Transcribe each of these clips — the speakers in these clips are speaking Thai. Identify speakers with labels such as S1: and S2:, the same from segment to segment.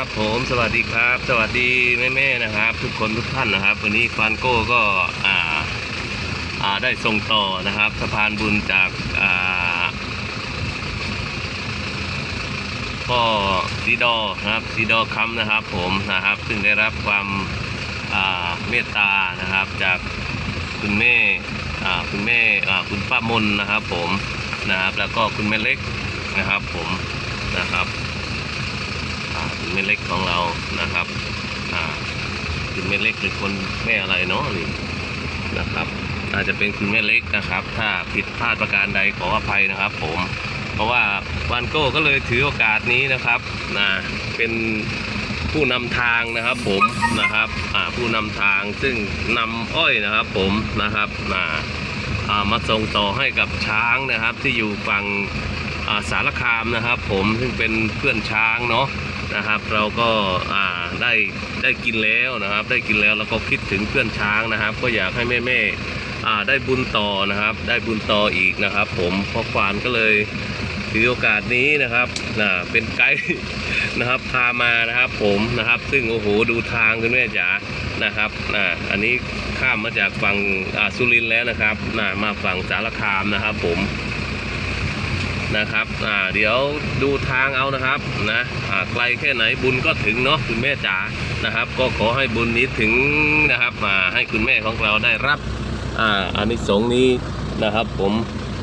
S1: ครับผมสวัสดีครับ สวัสดีแม่ๆนะครับ ทุกคนทุกท่านนะครับ วันนี้ฟานโก้ก็อ่าอ่าได้ส่งต่อนะครับสะพานบุญจากอ่าพ่อซีดอนะครับซีดอคัมนะครับ ผมนะครับซึ่งได้รับความอ่าเมตตานะครับ จากคุณแม่อ่าคุณแม่อ่าคุณป้ามนนะครับ ผมนะครับ แล้วก็คุณแม่เล็กนะครับ ผมนะครับ อ่าคุณแม่เล็กของเรานะครับอ่าคุณแม่เล็กเป็นคนแม่อะไรเนาะนี่นะครับ อาจจะเป็นคุณแม่เล็กนะครับ ถ้าผิดพลาดประการใดขออภัยนะครับ ผม เพราะว่าวันโก้ก็เลยถือโอกาสนี้นะครับนะเป็นผู้นำทางนะครับผมนะครับอ่าผู้นำทางซึ่งนำอ้อยนะครับผมนะครับนะอ่ามาส่งต่อให้กับช้างนะครับที่อยู่ฝั่งอ่าสารคามนะครับ ผมซึ่งเป็นเพื่อนช้างเนาะ นะครับ เราก็ได้ได้กินแล้วนะครับ ได้กินแล้วแล้วก็คิดถึงเพื่อนช้างนะครับ ก็อยากให้แม่แม่ๆได้บุญต่อนะครับ ได้บุญต่ออีกนะครับ ผมพ่อควานก็เลยถือโอกาสนี้นะครับนะเป็นไกด์นะครับพามานะครับผมนะครับ ซึ่งโอ้โหดูทางคุณแม่จ๋านะครับอ่าอันนี้ข้ามมาจากฝั่งสุรินทร์แล้วนะครับนะมาฝั่งสารคามนะครับผม นะครับอ่าเดี๋ยวดูทางเอานะครับนะอ่าไกลแค่ไหนบุญก็ถึงเนาะคุณแม่จ๋านะครับ ก็ขอให้บุญนี้ถึงนะครับอ่าให้คุณแม่ของเราได้รับอ่าอานิสงส์นี้นะครับ ผม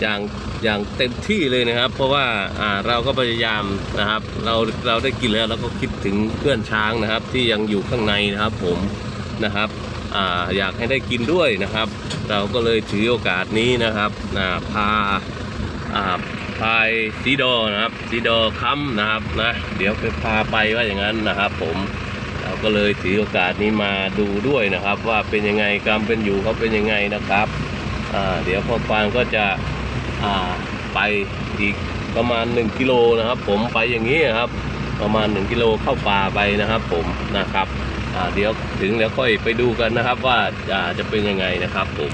S1: อย่างอย่างเต็มที่เลยนะครับ เพราะว่าอ่าเราก็พยายามนะครับ เราเราได้กินแล้วเราก็คิดถึงเพื่อนช้างนะครับ ที่ยังอยู่ข้างในนะครับ ผมนะครับอ่าอยากให้ได้กินด้วยนะครับ เราก็เลยถือโอกาสนี้นะครับอ่าพาอ่า พายซีโดนะครับซีโดค้ำนะครับนะเดี๋ยวไปพาไปว่าอย่างนั้นนะครับ ผมเราก็เลยถือโอกาสนี้มาดูด้วยนะครับ ว่าเป็นยังไงกรรเป็นอยู่เขาเป็นยังไงนะครับอ่าเดี๋ยวพ่อปานก็จะอ่าไปอีกประมาณ 1 กิโลนะครับ ผมไปอย่างนี้นะครับ ประมาณ 1 กิโลเข้าป่าไปนะครับ ผมนะครับเดี๋ยวถึงแล้วค่อยไปดูกันนะครับว่าอ่าจะเป็นยังไงนะครับผม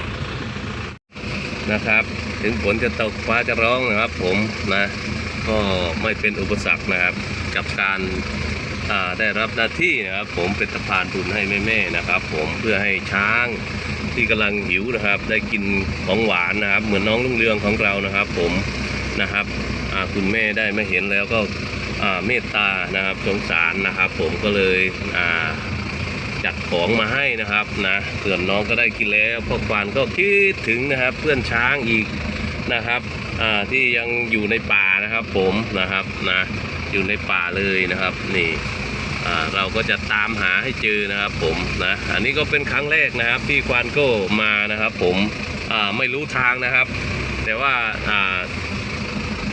S1: นะครับ ถึงฝนจะตกฟ้าจะร้องนะครับ ผมนะ ก็ไม่เป็นอุปสรรคนะครับ กับการาได้รับหน้าที่นะครับ ผมเป็นสะพานบุญให้แม่ๆนะครับ ผมเพื่อให้ช้างที่กำลังหิวนะครับ ได้กินของหวานนะครับ เหมือนน้องลุงเรืองของเรานะครับ ผมนะครับคุณแม่ได้มาเห็นแล้วก็เมตตานะครับสงสารนะครับ ผมก็เลยอ่า จัดของมาให้นะครับนะเพื่อนน้องก็ได้กินแล้วพ่อควานก็คิดถึงนะครับ เพื่อนช้างอีกนะครับที่ยังอยู่ในป่านะครับ ผมนะครับนะอยู่ในป่าเลยนะครับนี่เราก็จะตามหาให้เจอนะครับผมนะอันนี้ก็เป็นครั้งแรกนะครับที่ควานโก้มานะครับ ผมไม่รู้ทางนะครับ แต่ว่า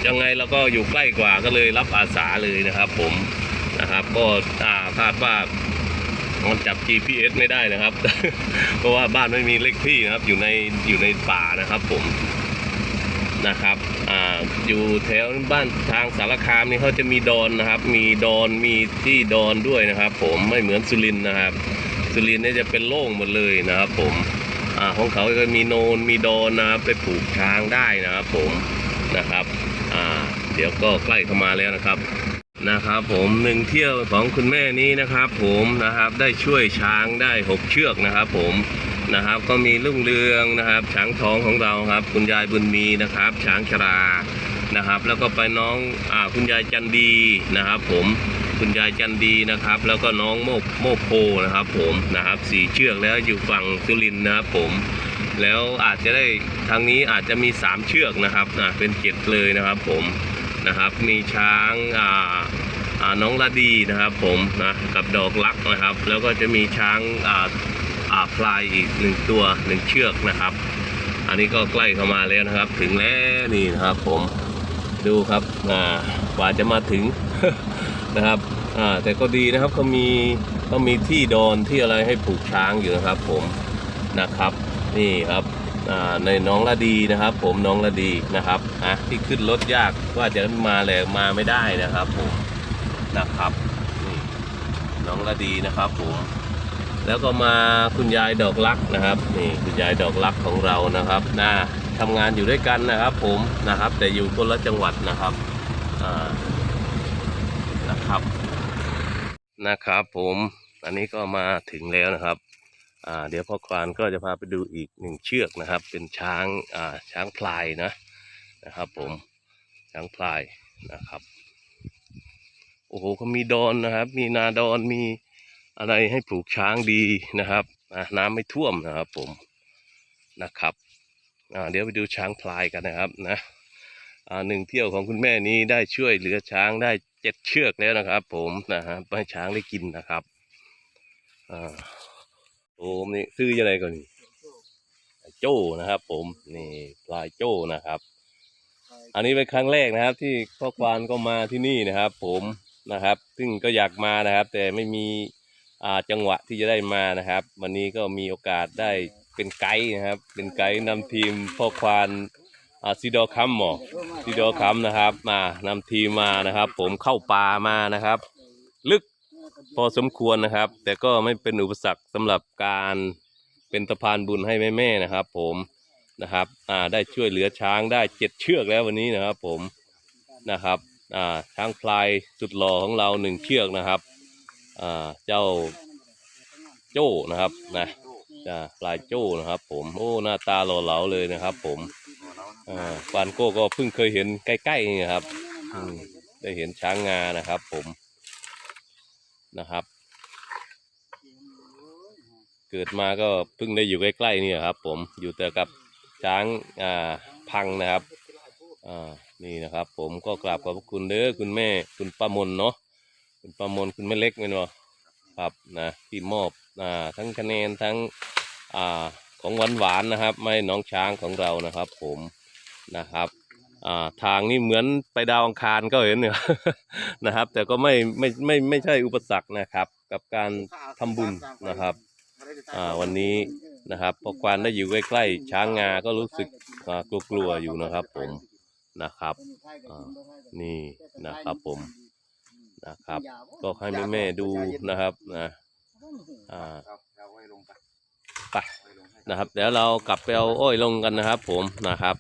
S1: ยังไงเราก็อยู่ใกล้กว่าก็เลยรับอาสาเลยนะครับ ผมนะครับ ก็คาดว่า มันจับ GPS ไม่ได้นะครับ เพราะว่าบ้านไม่มีเลขที่นะครับ อยู่ในอยู่ในป่านะครับ ผมนะครับ อ่า อยู่แถวบ้านทางสารคามนี่เขาจะมีดอนนะครับ มีดอน มีที่ดอนด้วยนะครับ ผมไม่เหมือนสุรินนะครับ สุรินเนี่ยจะเป็นโล่งหมดเลยนะครับ ผม อ่า ของเขาก็มีโนน มีดอนนะครับ ไปปลูกช้างได้นะครับ ผม นะครับ อ่า เดี๋ยวก็ใกล้เข้ามาแล้วนะครับ นะครับผมหนึ่งเที่ยวของคุณแม่นี้นะครับ ผมนะครับได้ช่วยช้างได้หกเชือกนะครับ ผมนะครับ ก็มีลุงเรืองนะครับ ช้างทองของเราครับ คุณยายบุญมีนะครับ ช้างชรานะครับ แล้วก็ไปน้องอ่าคุณยายจันดีนะครับ ผมคุณยายจันดีนะครับ แล้วก็น้องโมกโมกโพนะครับ ผมนะครับสี่เชือกแล้วอยู่ฝั่งสุรินนะครับผมแล้วอาจจะได้ทางนี้อาจจะมีสามเชือกนะครับอ่าเป็นเจ็ดเลยนะครับ ผม นะครับ มีช้างอ่าอ่าน้องละดีนะครับผมนะกับดอกลักนะครับ แล้วก็จะมีช้างอ่าอ่าพลายอีกหนึ่งตัวหนึ่งเชือกนะครับ อันนี้ก็ใกล้เข้ามาแล้วนะครับ ถึงแล้วนี่นะครับผมดูครับอ่ากว่าจะมาถึงนะครับอ่าแต่ก็ดีนะครับเขามีเขามีที่ดอนที่อะไรให้ปลูกช้างอยู่นะครับผมนะครับ นี่ครับ ในน้องละดีนะครับ ผมน้องละดีนะครับอะที่ขึ้นรถยากว่าจะมาแหละมาไม่ได้นะครับผมนะครับนี่น้องละดีนะครับผมแล้วก็มาคุณยายดอกลักนะครับนี่คุณยายดอกลักของเรานะครับนะทำงานอยู่ด้วยกันนะครับ ผมนะครับ แต่อยู่คนละจังหวัดนะครับนะครับนะครับ ผมอันนี้ก็มาถึงแล้วนะครับ เดี๋ยวพ่อควานก็จะพาไปดูอีกหนึ่งเชือกนะครับ เป็นช้างช้างพลายนะนะครับ ผมช้างพลายนะครับโอ้โหเขามีดอนนะครับ มีนาดอนมีอะไรให้ปลูกช้างดีนะครับน้ำไม่ท่วมนะครับ ผมนะครับเดี๋ยวไปดูช้างพลายกันนะครับนะหนึ่งเที่ยวของคุณแม่นี้ได้ช่วยเหลือช้างได้เจ็ดเชือกแล้วนะครับ ผมนะฮะให้ช้างได้กินนะครับอ่า โอ้นี่ซื้อยังไงก่อนนี่โจ้นะครับ ผมนี่พลายโจ้นะครับ อันนี้เป็นครั้งแรกนะครับ ที่พ่อควานก็มาที่นี่นะครับ ผมนะครับ ซึ่งก็อยากมานะครับ แต่ไม่มีอ่าจังหวะที่จะได้มานะครับ วันนี้ก็มีโอกาสได้เป็นไกด์นะครับ เป็นไกด์นำทีมพ่อควานอาซีดอคัมหมอซีดอคัมนะครับ มานำทีมมานะครับ ผมเข้าป่ามานะครับ ลึก พอสมควรนะครับ แต่ก็ไม่เป็นอุปสรรคสำหรับการเป็นสะพานบุญให้แม่ๆนะครับ ผมนะครับ อ่าได้ช่วยเหลือช้างได้เจ็ดเชือกแล้ววันนี้นะครับ ผมนะครับ อ่าช้างพลายสุดหล่อของเราหนึ่งเชือกนะครับ อ่าเจ้าโจ้นะครับนะจ้าพลายโจ้นะครับ ผมโอ้หน้าตาหล่อเหลาเลยนะครับ ผมอ่าฟานโก้ก็เพิ่งเคยเห็นใกล้ๆนี่ครับได้เห็นช้างงานะครับ ผม นะครับ เกิดมาก็เพิ่งได้อยู่ใกล้ๆนี่ครับ ผมอยู่แต่กับช้างอ่าพังนะครับอ่านี่นะครับ ผมก็กราบขอบคุณเด้อคุณแม่คุณป้ามนเนาะคุณป้ามนคุณแม่เล็กไหมเนาะครับนะที่มอบอ่าทั้งคะแนนทั้งอ่าของหวานหวานนะครับ ไม่น้องช้างของเรานะครับ ผมนะครับ ทางนี่เหมือนไปดาวอังคารก็เห็นเนี่ยนะครับ แต่ก็ไม่ไม่ไม่ไม่ใช่อุปสรรคนะครับ กับการทำบุญนะครับอ่าวันนี้นะครับพอควานได้อยู่ใกล้ๆช้างงาก็รู้สึกกลัวๆอยู่นะครับ ผมนะครับนี่นะครับผมนะครับ ก็ให้แม่แม่ๆดูนะครับนะอ่าไปนะครับ เดี๋ยวเรากลับไปเอาอ้อยลงกันนะครับ ผมนะครับ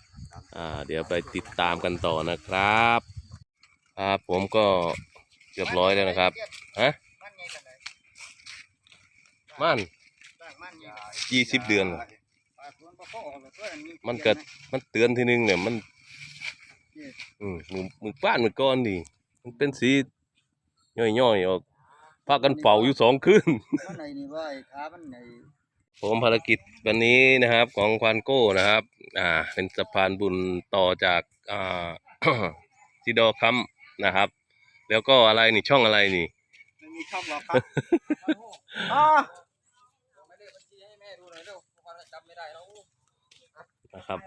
S1: อ่าเดี๋ยวไปติดตามกันต่อนะครับครับผมก็เรียบร้อยแล้วนะครับฮะมันยี่สิบเดือน มันเกิดมันเตือนทีนึงเนี่ยมันอืมมึงมึงป้านมันก้อนดิมันเป็นสีย่อยๆออกพากันเป่าอยู่สองคืน
S2: มันไหนนี่ว่าไอ้ขามันไหน
S1: ผมภารกิจวันนี้นะครับของควานโก้นะครับ อ่า เป็นสะพานบุญต่อจาก อ่าซิดอคัมนะครับ แล้วก็อะไรนี่ช่องอะไรนี่
S2: ไม่มีช่องหรอกครับอ่าไม่ได้บัญชีให้แม่ดูหน่อยเร็วเพราะว่าจำไม่ได้แล้ว
S1: นะครับ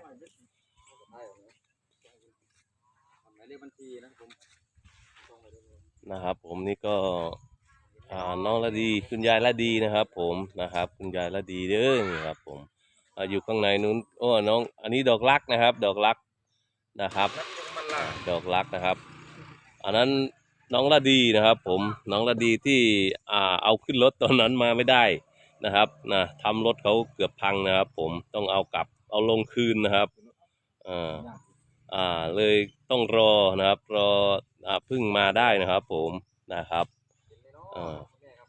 S2: หมายเลขบัญชีนะผม
S1: นะครับผมนี่ก็ อ่าน้องละดีคุณยายละดีนะครับผมนะครับ คุณยายละดีเด้อนี่ครับผมอ่าอยู่ข้างในนู้นโอ้น้อง อันนี้ดอกรักนะครับ ดอกรักนะครับ ดอกรักนะครับ อันนั้นน้องละดีนะครับ ผมน้องละดีที่อ่าเอาขึ้นรถตอนนั้นมาไม่ได้นะครับนะทำรถเขาเกือบพังนะครับ ผมต้องเอากลับเอาลงคืนนะครับอ่าอ่าเลยต้องรอนะครับ รออ่าพึ่งมาได้นะครับ ผมนะครับ อ่า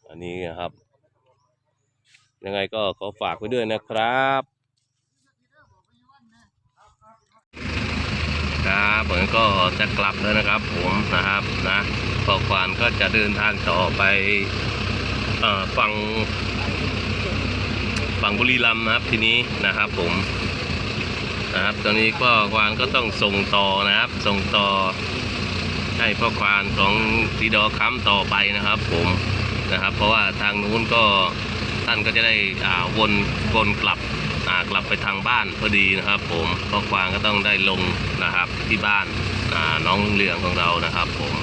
S1: อันนี้นะครับ ยังไงก็ขอฝากไว้ด้วยนะครับครับผมก็จะกลับแล้วนะครับ ผมนะครับนะพอควานก็จะเดินทางต่อไปอฝั่งฝั่งบุรีรัมย์นะครับทีนี้นะครับผมนะครับ ตอนนี้ก็ควานก็ต้องส่งต่อนะครับ ส่งต่อ ให้พ่อควานของสีดอค้ำต่อไปนะครับ ผมนะครับ เพราะว่าทางนู้นก็ท่านก็จะได้อ่าวนวนกลับอ่ากลับไปทางบ้านพอดีนะครับ ผมพ่อควางก็ต้องได้ลงนะครับที่บ้านอ่าน้องลุงเรืองของเรานะครับ ผม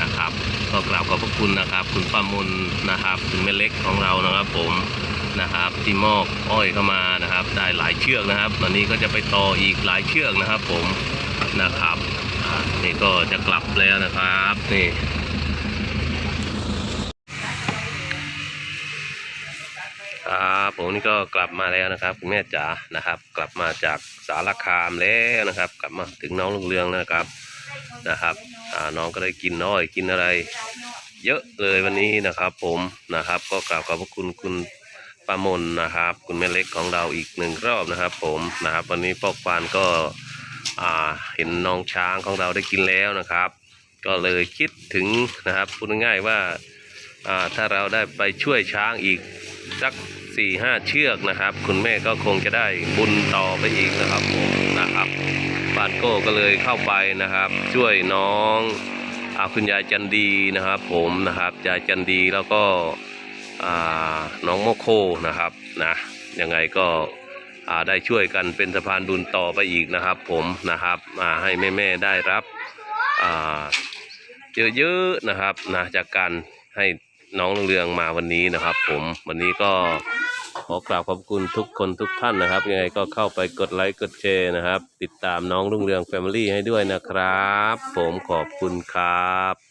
S1: นะครับก็กราบขอบพระคุณนะครับ คุณป้ามนนะครับคุณแม่เล็กของเรานะครับ ผมนะครับที่มอบอ้อยเข้ามานะครับ ได้หลายเชือกนะครับวันนี้ก็จะไปต่ออีกหลายเชือกนะครับ ผมนะครับ นี่ก็จะกลับแล้วนะครับ นี่ครับผมนี่ก็กลับมาแล้วนะครับคุณแม่จ๋านะครับ กลับมาจากสารคามแล้วนะครับ กลับมาถึงน้องลุงเรืองนะครับนะครับน้องก็ได้กินน้อยกินอะไร เยอะเลยวันนี้นะครับ ผมนะครับ ก็กราบขอบพระคุณคุณป้ามนนะครับ คุณแม่เล็กของเราอีกหนึ่งรอบนะครับ ผมนะครับ วันนี้ปอกปานก็ อ่าเห็นน้องช้างของเราได้กินแล้วนะครับ ก็เลยคิดถึงนะครับพูดง่ายๆว่าอ่าถ้าเราได้ไปช่วยช้างอีกสักสี่ห้าเชือกนะครับ คุณแม่ก็คงจะได้บุญต่อไปอีกนะครับผมนะครับปานโก้ก็เลยเข้าไปนะครับ ช่วยน้องอาคุณยายจันดีนะครับ ผมนะครับยายจันดีแล้วก็น้องโมโคนะครับนะยังไงก็ ได้ช่วยกันเป็นสะพานบุญต่อไปอีกนะครับ ผมนะครับอ่าให้แม่ๆได้รับเยอะๆนะครับนะจากการให้น้องเรืองมาวันนี้นะครับ ผมวันนี้ก็ขอกราบขอบคุณทุกคนทุกท่านนะครับยังไงก็เข้าไปกดไลค์กดแชร์นะครับ ติดตามน้องรุ่งเรืองแฟมิลี่ให้ด้วยนะครับ ผมขอบคุณครับ